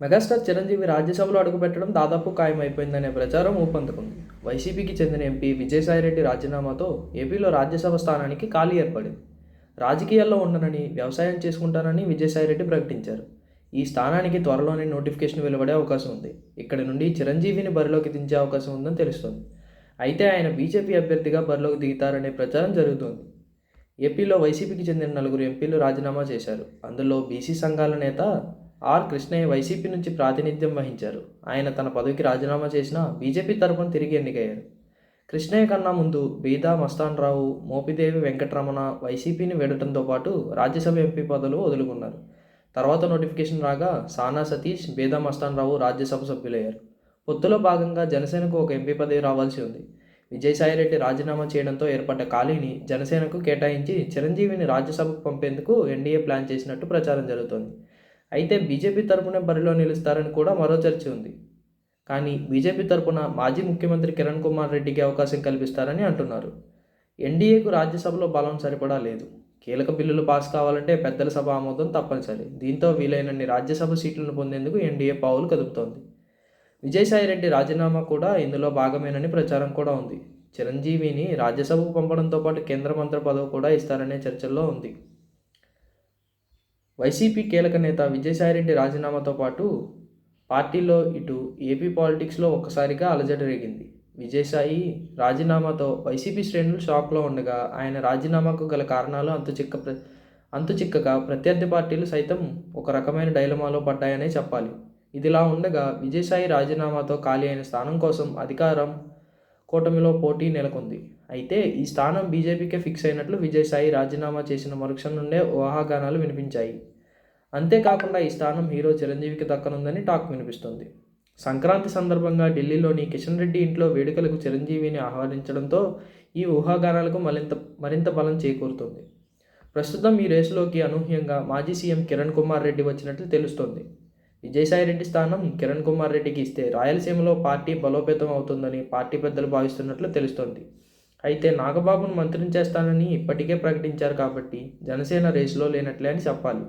Megastar Chiranjeevi రాజ్యసభలో అడుగుపెట్టడం దాదాపు ఖాయమైపోయిందనే ప్రచారం ఊపందుకుంది. వైసీపీకి చెందిన ఎంపీ విజయసాయిరెడ్డి రాజీనామాతో ఏపీలో రాజ్యసభ స్థానానికి ఖాళీ ఏర్పడింది. రాజకీయాల్లో ఉండనని వ్యవసాయం చేసుకుంటానని విజయసాయిరెడ్డి ప్రకటించారు. ఈ స్థానానికి త్వరలోనే నోటిఫికేషన్ వెలువడే అవకాశం ఉంది. ఇక్కడి నుండి చిరంజీవిని బరిలోకి దించే అవకాశం ఉందని తెలుస్తోంది. అయితే ఆయన బీజేపీ అభ్యర్థిగా బరిలోకి దిగుతారనే ప్రచారం జరుగుతోంది. ఏపీలో వైసీపీకి చెందిన నలుగురు ఎంపీలు రాజీనామా చేశారు. అందులో బీసీ సంఘాల నేత ఆర్ కృష్ణయ్య వైసీపీ నుంచి ప్రాతినిధ్యం వహించారు. ఆయన తన పదవికి రాజీనామా చేసిన బీజేపీ తరపున తిరిగి ఎన్నికయ్యారు. కృష్ణయ్య కన్నా ముందు బీదా మస్తాన్ రావు మోపిదేవి వెంకటరమణ వైసీపీని వేడటంతో పాటు రాజ్యసభ ఎంపీ పదవులు వదులుకున్నారు. తర్వాత నోటిఫికేషన్ రాగా సానా సతీష్ బేదా మస్తాన్ రావు రాజ్యసభ సభ్యులయ్యారు. పొత్తులో భాగంగా జనసేనకు ఒక ఎంపీ పదవి రావాల్సి ఉంది. విజయసాయిరెడ్డి రాజీనామా చేయడంతో ఏర్పడ్డ ఖాళీని జనసేనకు కేటాయించి చిరంజీవిని రాజ్యసభకు పంపేందుకు ఎన్డీఏ ప్లాన్ చేసినట్టు ప్రచారం జరుగుతోంది. అయితే బీజేపీ తరపున బరిలో నిలుస్తారని కూడా మరో చర్చ ఉంది. కానీ బీజేపీ తరపున మాజీ ముఖ్యమంత్రి కిరణ్ కుమార్ రెడ్డికి అవకాశం కల్పిస్తారని అంటున్నారు. ఎన్డీఏకు రాజ్యసభలో బలం సరిపడా లేదు. కీలక బిల్లులు పాస్ కావాలంటే పెద్దల సభ ఆమోదం తప్పనిసరి. దీంతో వీలైనన్ని రాజ్యసభ సీట్లను పొందేందుకు ఎన్డీఏ పావులు కదుపుతోంది. విజయసాయిరెడ్డి రాజీనామా కూడా ఇందులో భాగమేనని ప్రచారం కూడా ఉంది. చిరంజీవిని రాజ్యసభకు పంపడంతో పాటు కేంద్ర మంత్రి పదవి కూడా ఇస్తారనే చర్చల్లో ఉంది. వైసీపీ కీలక నేత విజయసాయిరెడ్డి రాజీనామాతో పాటు పార్టీలో ఇటు ఏపీ పాలిటిక్స్లో ఒక్కసారిగా అలజడి రేగింది. విజయసాయి రాజీనామాతో వైసీపీ శ్రేణులు షాక్లో ఉండగా ఆయన రాజీనామాకు గల కారణాలు అంతుచిక్క ప్ర అంతుచిక్కగా ప్రత్యర్థి పార్టీలు సైతం ఒక రకమైన డైలమాలో పడ్డాయనే చెప్పాలి. ఇదిలా ఉండగా విజయసాయి రాజీనామాతో ఖాళీ అయిన స్థానం కోసం అధికారం కూటమిలో పోటీ నెలకొంది. అయితే ఈ స్థానం బీజేపీకే ఫిక్స్ అయినట్లు విజయసాయి రాజీనామా చేసిన మరుక్షణం నుండే ఊహాగానాలు వినిపించాయి. అంతేకాకుండా ఈ స్థానం హీరో చిరంజీవికి దక్కనుందని టాక్ వినిపిస్తుంది. సంక్రాంతి సందర్భంగా ఢిల్లీలోని కిషన్ రెడ్డి ఇంట్లో వేడుకలకు చిరంజీవిని ఆహ్వానించడంతో ఈ ఊహాగానాలకు మరింత మరింత బలం చేకూరుతుంది. ప్రస్తుతం ఈ రేసులోకి అనూహ్యంగా మాజీ సీఎం కిరణ్ కుమార్ రెడ్డి వచ్చినట్లు తెలుస్తోంది. విజయసాయిరెడ్డి స్థానం కిరణ్ కుమార్ రెడ్డికి ఇస్తే రాయలసీమలో పార్టీ బలోపేతం అవుతుందని పార్టీ పెద్దలు భావిస్తున్నట్లు తెలుస్తోంది. అయితే నాగబాబును మంత్రిని చేస్తానని ఇప్పటికే ప్రకటించారు కాబట్టి జనసేన రేసులో లేనట్లే అని చెప్పాలి.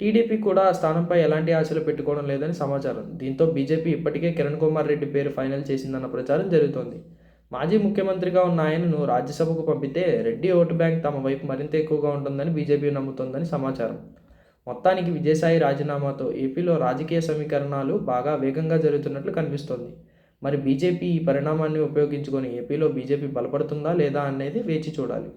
టీడీపీ కూడా ఆ స్థానంపై ఎలాంటి ఆశలు పెట్టుకోవడం లేదని సమాచారం. దీంతో బీజేపీ ఇప్పటికే కిరణ్ కుమార్ రెడ్డి పేరు ఫైనల్ చేసిందన్న ప్రచారం జరుగుతోంది. మాజీ ముఖ్యమంత్రిగా ఉన్న ఆయనను రాజ్యసభకు పంపితే రెడ్డి ఓటు బ్యాంక్ తమ వైపు మరింత ఎక్కువగా ఉంటుందని బీజేపీ నమ్ముతోందని సమాచారం. మొత్తానికి విజయసాయి రాజీనామాతో ఏపీలో రాజకీయ సమీకరణాలు బాగా వేగంగా జరుగుతున్నట్లు కనిపిస్తోంది. మరి బీజేపీ ఈ పరిణామాన్ని ఉపయోగించుకొని ఏపీలో బీజేపీ బలపడుతుందా లేదా అనేది వేచి చూడాలి.